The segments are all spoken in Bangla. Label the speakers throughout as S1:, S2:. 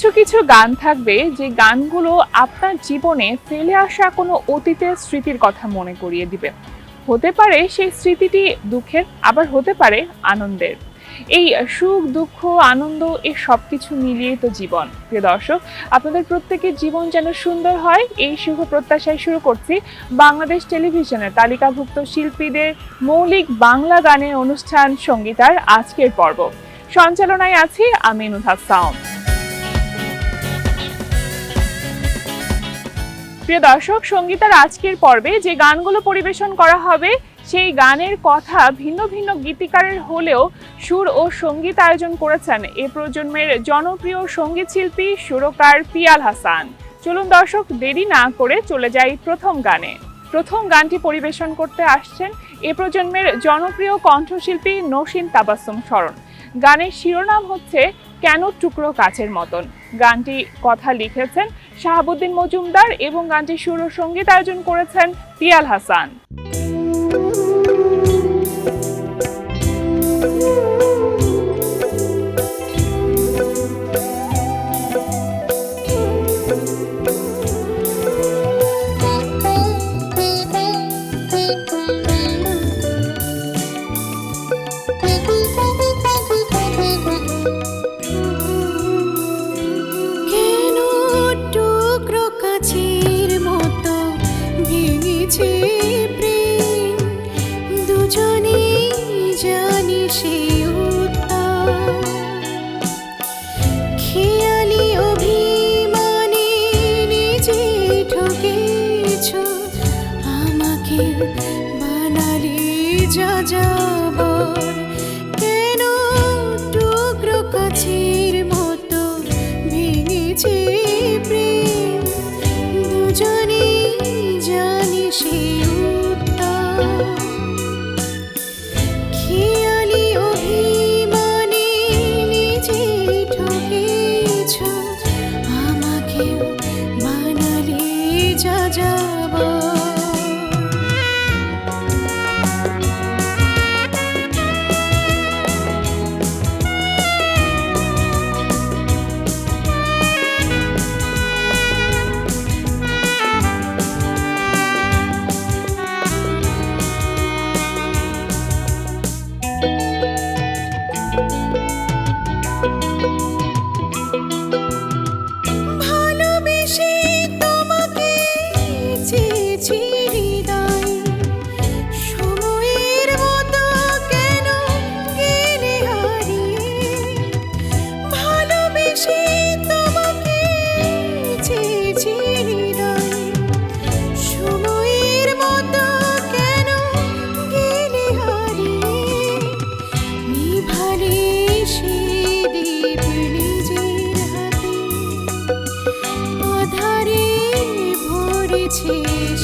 S1: কিছু কিছু গান থাকবে, যে গানগুলো আপনার জীবনে ফেলে আসা কোনো অতীতের স্মৃতির কথা মনে করিয়ে দিবে। হতে পারে সেই স্মৃতিটি দুঃখের, আবার হতে পারে আনন্দের। এই সুখ, দুঃখ, আনন্দ এই সব কিছু মিলিয়ে তো জীবন। প্রিয় দর্শক, আপনাদের প্রত্যেকের জীবন যেন সুন্দর হয়, এই শুভ প্রত্যাশায় শুরু করছি বাংলাদেশ টেলিভিশনের তালিকাভুক্ত শিল্পীদের মৌলিক বাংলা গানের অনুষ্ঠান সঙ্গীতার আজকের পর্ব। সঞ্চালনায় আছি আমি নুধা প্রিয় দর্শক, সঙ্গীতার আজকের পর্বে যে গানগুলো পরিবেশন করা হবে, সেই গানের কথা ভিন্ন ভিন্ন গীতিকারের হলেও সুর ও সংগীত আয়োজন করেছেন এ প্রজন্মের জনপ্রিয় সংগীত শিল্পী সুরকার পিয়াল হাসান। চলুন দর্শক, দেরি না করে চলে যাই প্রথম গানে। প্রথম গানটি পরিবেশন করতে আসছেন এ প্রজন্মের জনপ্রিয় কণ্ঠশিল্পী নসীন তাবাসুম স্মরণ গানের শিরোনাম হচ্ছে কেন টুকরো কাছের মতন? গানটি কথা লিখেছেন শাহাবুদ্দিন মজুমদার এবং গানটি সুর সংগীত আয়োজন করেছেন তিয়াল হাসান।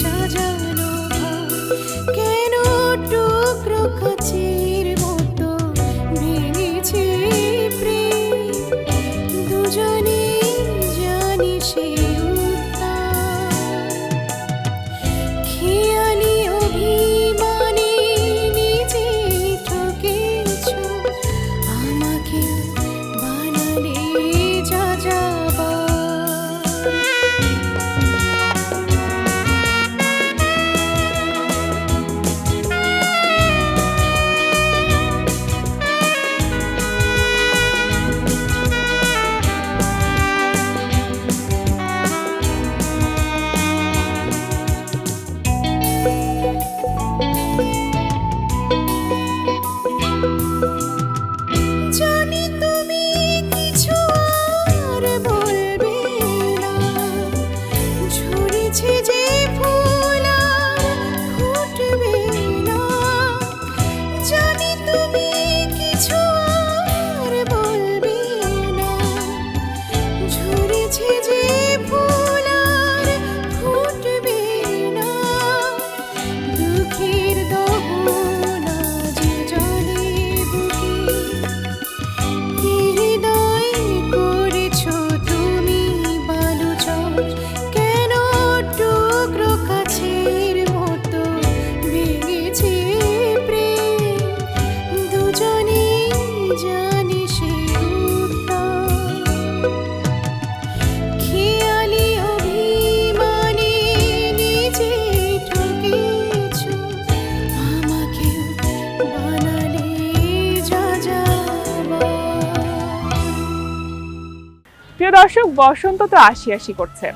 S2: সাজানো
S3: দর্শক, বসন্ত তো আসি আসি করছে।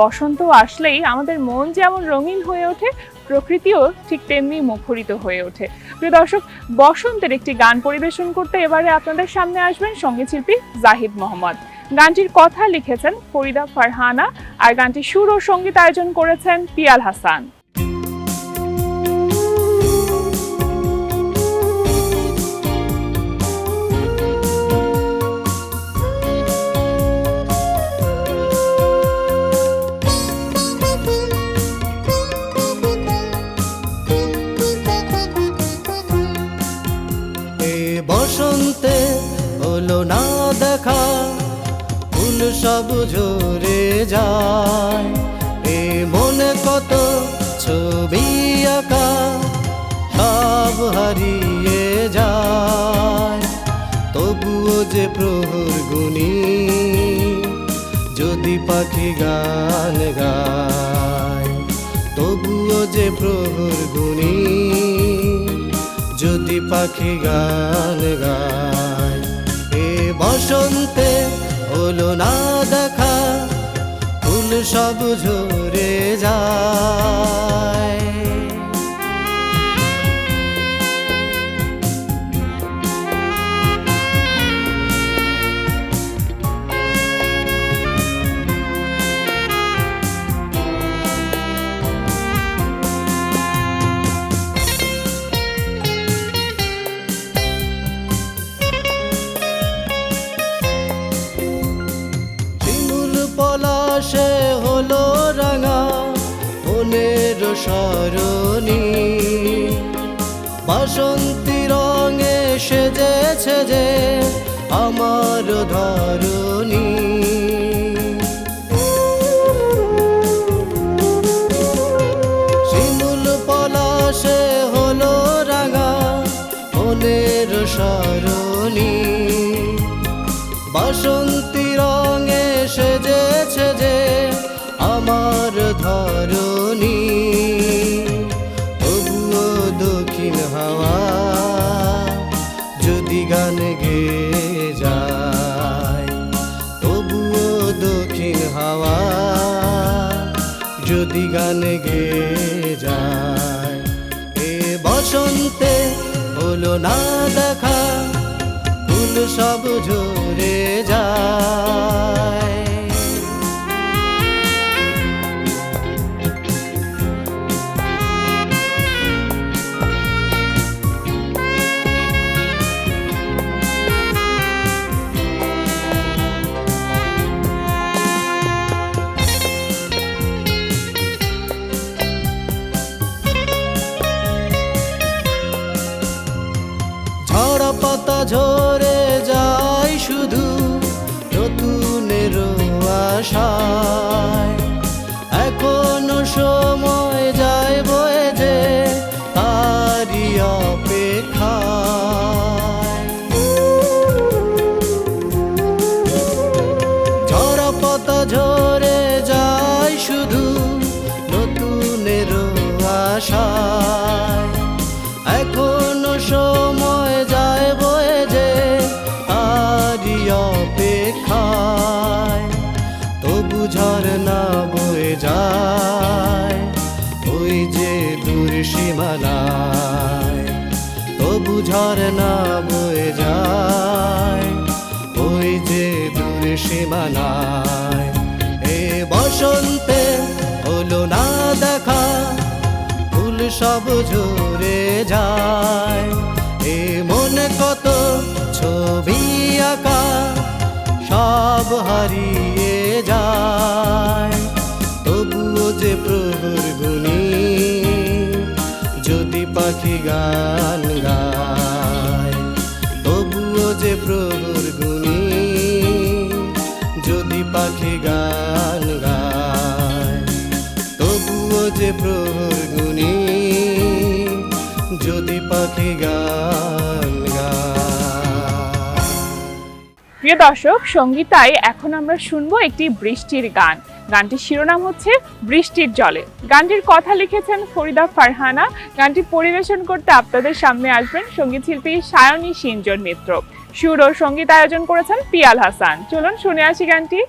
S3: বসন্ত আসলেই আমাদের মন যেমন রঙিন হয়ে ওঠে, প্রকৃতিও ঠিক তেমনি মুখরিত হয়ে ওঠে। প্রিয় দর্শক, বসন্তের একটি গান পরিবেশন করতে এবারে আপনাদের সামনে আসবেন সংগীত শিল্পী জাহিদ মোহাম্মদ। গানটির কথা লিখেছেন ফরিদা ফারহানা, আর গানটির সুর ও সংগীত আয়োজন করেছেন পিয়াল হাসান।
S4: সব ঝরে যায়। এ মনে কত ছবি আঁকা, সব হারিয়ে যায়। তবুও যে প্রহর গুনি যদি পাখি গান গায়। তবুও যে প্রহর গুনি যদি পাখি গান গায়। এ বসন্তে হলো না দেখা ফুল সব ঝরে যায়। সরণি বাসন্তী রঙে সেজেছে যে আমার ধরণী। যদি গান গে যায়। এ বসন্তে হলো না দেখা ফুল সব ঝরে দূর সীমানায় এ বসন্তে হলো না দেখা, ফুল সব ঝরে যায়। এ মনে কত ছবি আঁকা, সব হারিয়ে যায়। তবুও যে প্রভুর গুণী যদি পাখি গান গায়। যে প্রহর যদি পাখি গান
S3: প্রিয় দর্শক, সঙ্গীতায় এখন আমরা শুনব একটি বৃষ্টির গান। গানটির শিরোনাম হচ্ছে বৃষ্টির জলে গানটির কথা লিখেছেন ফরিদা ফারহানা। গানটি পরিবেশন করতে আপনাদের সামনে আসবেন সংগীত শিল্পী সায়নী সিনজন মিত্র। সুর ও সংগীত আয়োজন করেছেন পিয়াল হাসান। চলুন শুনে আসি গানটি।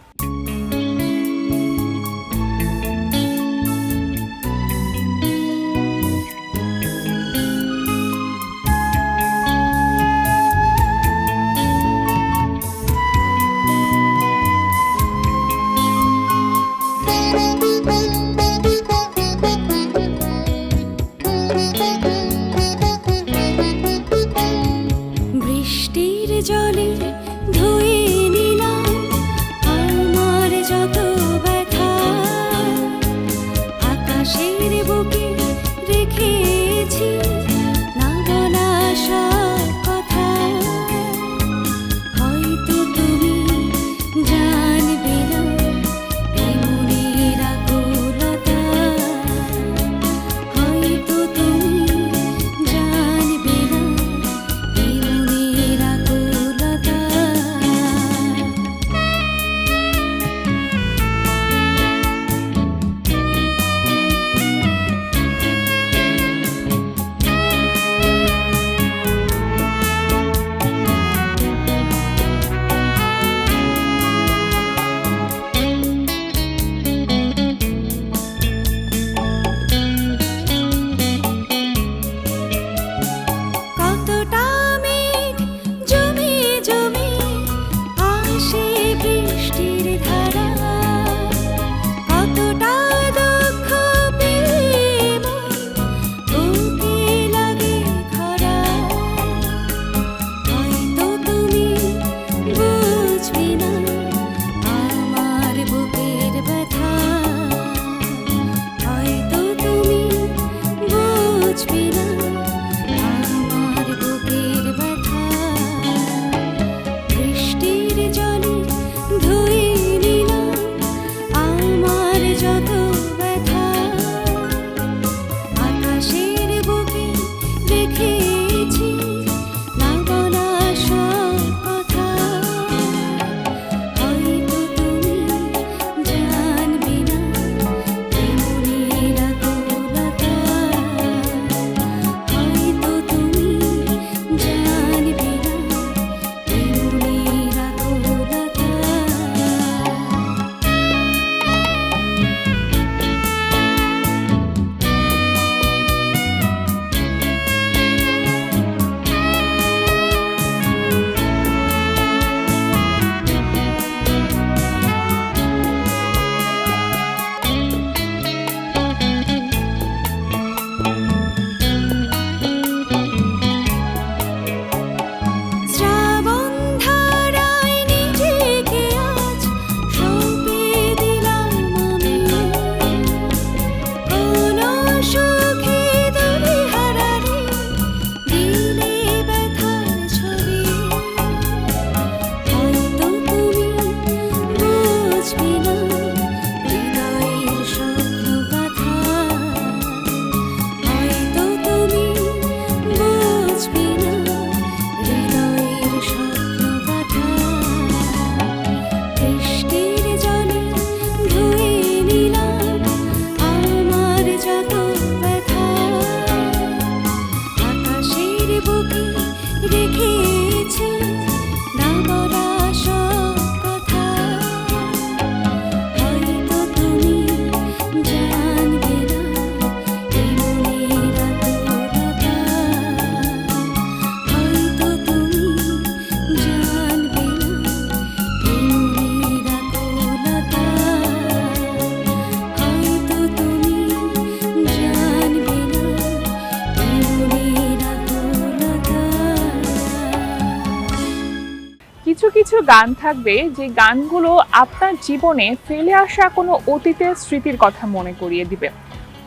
S3: গান থাকবে, যে গানগুলো আপনার জীবনে ফেলে আসা কোনো অতীতের স্মৃতির কথা মনে করিয়ে দিবে।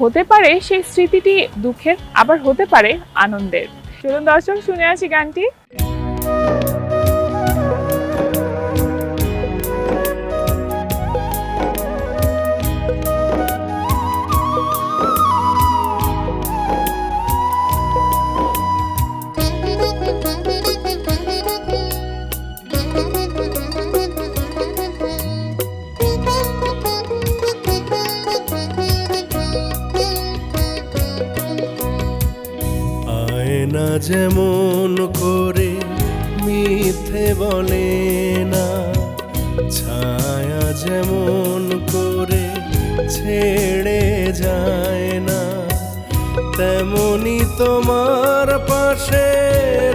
S3: হতে পারে সেই স্মৃতিটি দুঃখের, আবার হতে পারে আনন্দের। চলুন দর্শক, শুনে আসি গানটি।
S4: যেমন করে
S5: মিথে বলে না, ছায়া যেমন করে ছেড়ে যায় না, তেমনি তোমার পাশে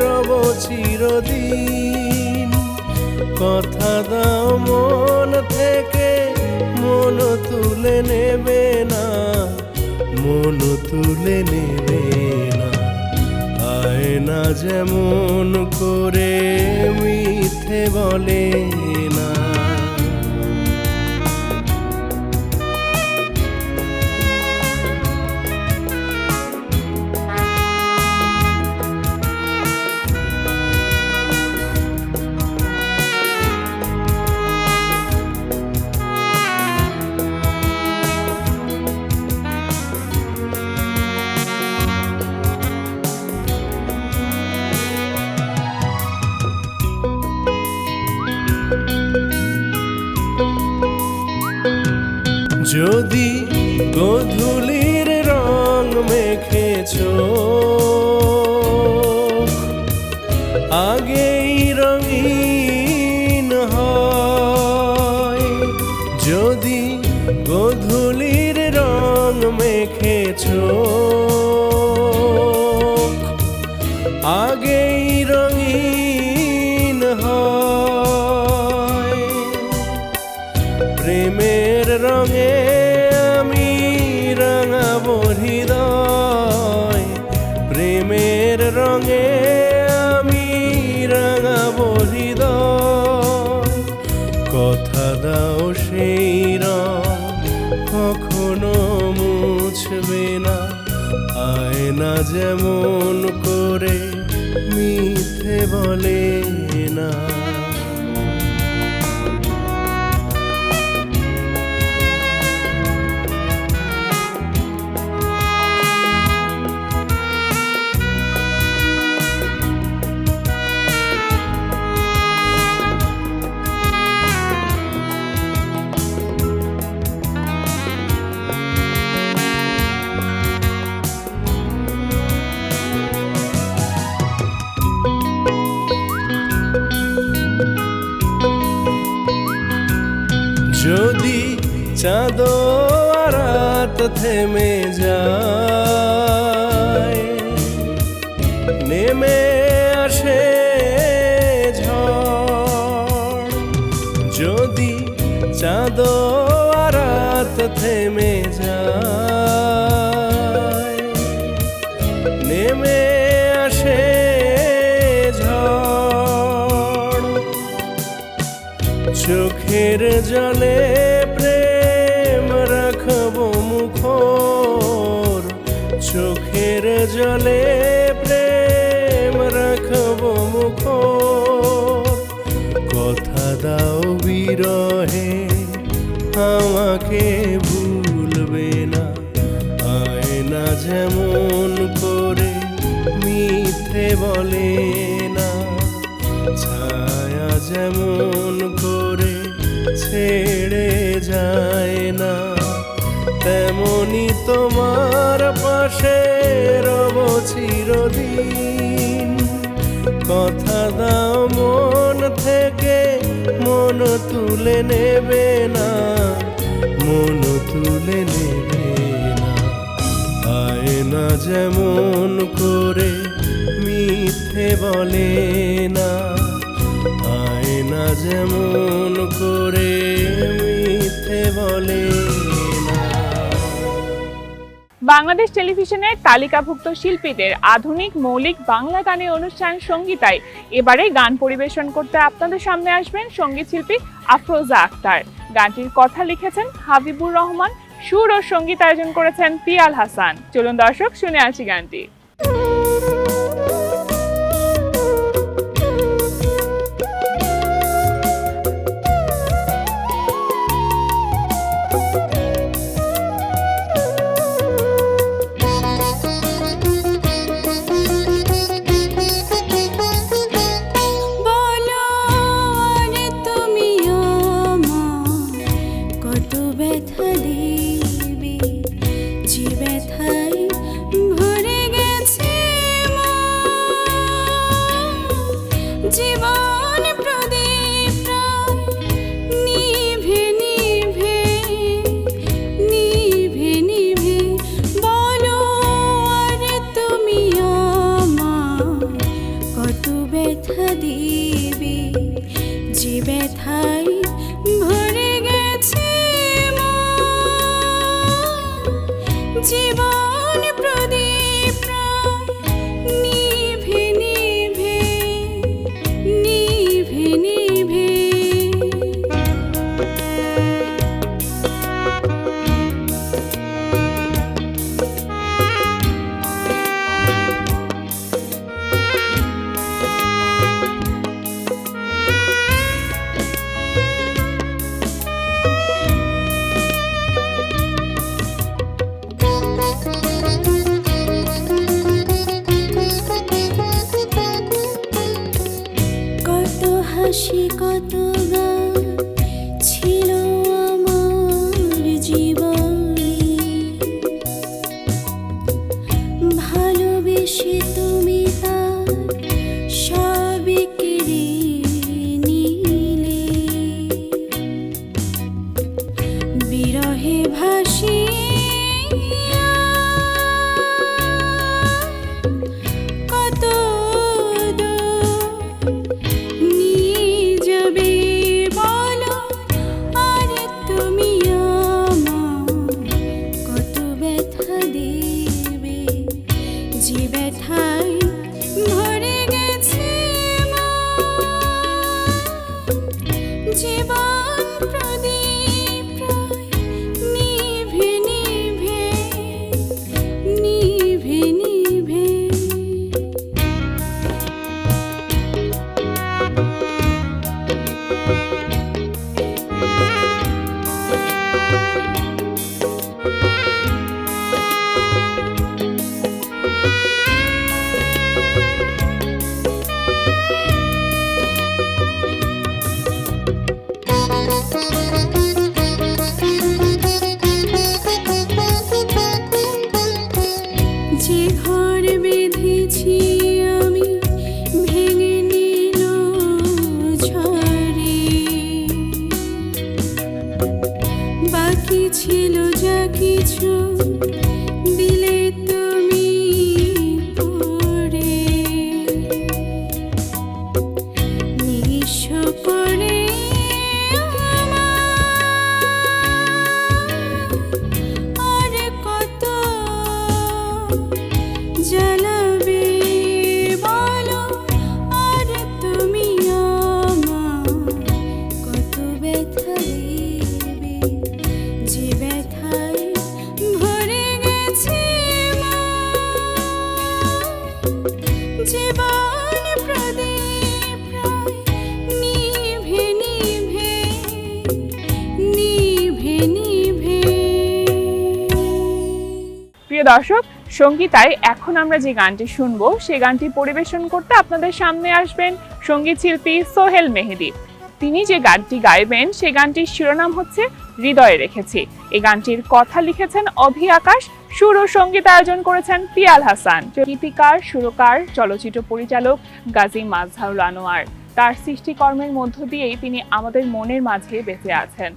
S5: রব চিরদিন কথা দাও মন থেকে, মন তুলে নেবে না, মন তুলে নেবে না। আয়না যেমন করে মিথ্যে বলে গেছো যেমন করে মিথ্যে বলে না। থেমে যায়। নেমে আসে যদি চাঁদ রাত থেমে যায়। নেমে আসে ঝড়। চোখের জলে প্রেম মুখর চোখের জলে প্রেম রাখব মুখর। কথা দাও বিরহে, আমাকে ভুলবে না। আয়না যেমন করে মিথ্যে বলে না, ছায়া যেমন তোমার পাশে রব চিরদিন। কথা দাও মন থেকে, মন তুলে নেবে না, মন তুলে নেবে না। আয়না যেমন করে মিথ্যে বলে না আয়না যেমন করে মিথ্যে বলে না
S1: বাংলাদেশ টেলিভিশনের তালিকাভুক্ত শিল্পীদের আধুনিক মৌলিক বাংলা গানে অনুষ্ঠান সঙ্গীতায় এবারে গান পরিবেশন করতে আপনাদের সামনে আসবেন সংগীত শিল্পী আফরোজা আক্তার। গানটির কথা লিখেছেন হাবিবুর রহমান। সুর ও সংগীত আয়োজন করেছেন পিয়াল হাসান। চলুন দর্শক, শুনে আসি গানটি।
S3: ব্যথা
S6: সঙ্গীতায় এখন আমরা যে গানটি শুনব সেই গানটি পরিবেশন করতে আপনাদের সামনে আসবেন সংগীত শিল্পী সোহেল মেহেদি। তিনি যে গানটি গাইবেন সেই গানটির শিরোনাম হচ্ছে হৃদয়ে রেখেছি। এই গানটির কথা লিখেছেন অভি আকাশ। সুর ও সংগীত আয়োজন করেছেন পিয়াল হাসান। গীতিকার সুরকার, চলচ্চিত্র পরিচালক গাজী মাজহারুল আনোয়ার। তার সৃষ্টিকর্মের মধ্য দিয়েই তিনি আমাদের মনের মাঝে বেঁচে আছেন।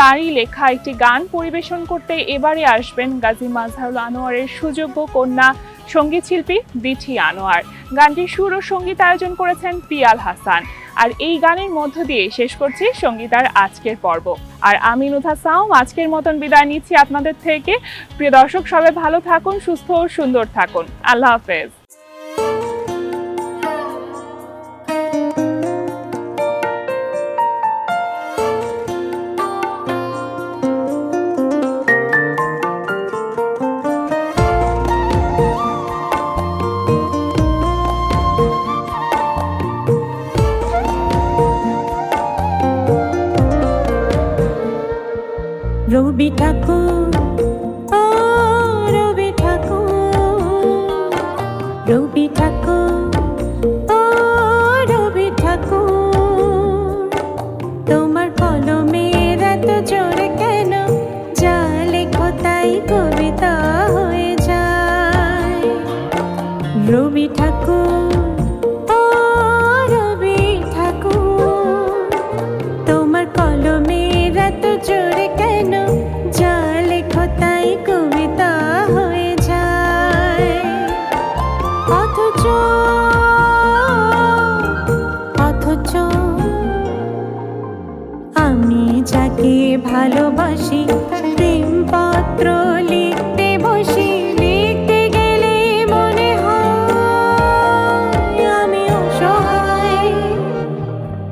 S6: তারই লেখা একটি গান পরিবেশন করতে এবারে আসবেন গাজী মাজহারুল আনোয়ারের সুযোগ্য কন্যা সংগীত শিল্পী বিথি আনোয়ার। গানটির সুর ও সংগীত আয়োজন করেছেন পিয়াল হাসান। আর এই গানের মধ্য দিয়ে শেষ করছি সঙ্গীতার আজকের পর্ব। আর আমি নুথা সাউম, আজকের মতন বিদায় নিচ্ছি আপনাদের থেকে। প্রিয় দর্শক, সবাই ভালো থাকুন, সুস্থ ও সুন্দর থাকুন। আল্লাহ হাফেজ। রবি ঠাকুর।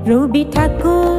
S6: রবি ঠাকুর।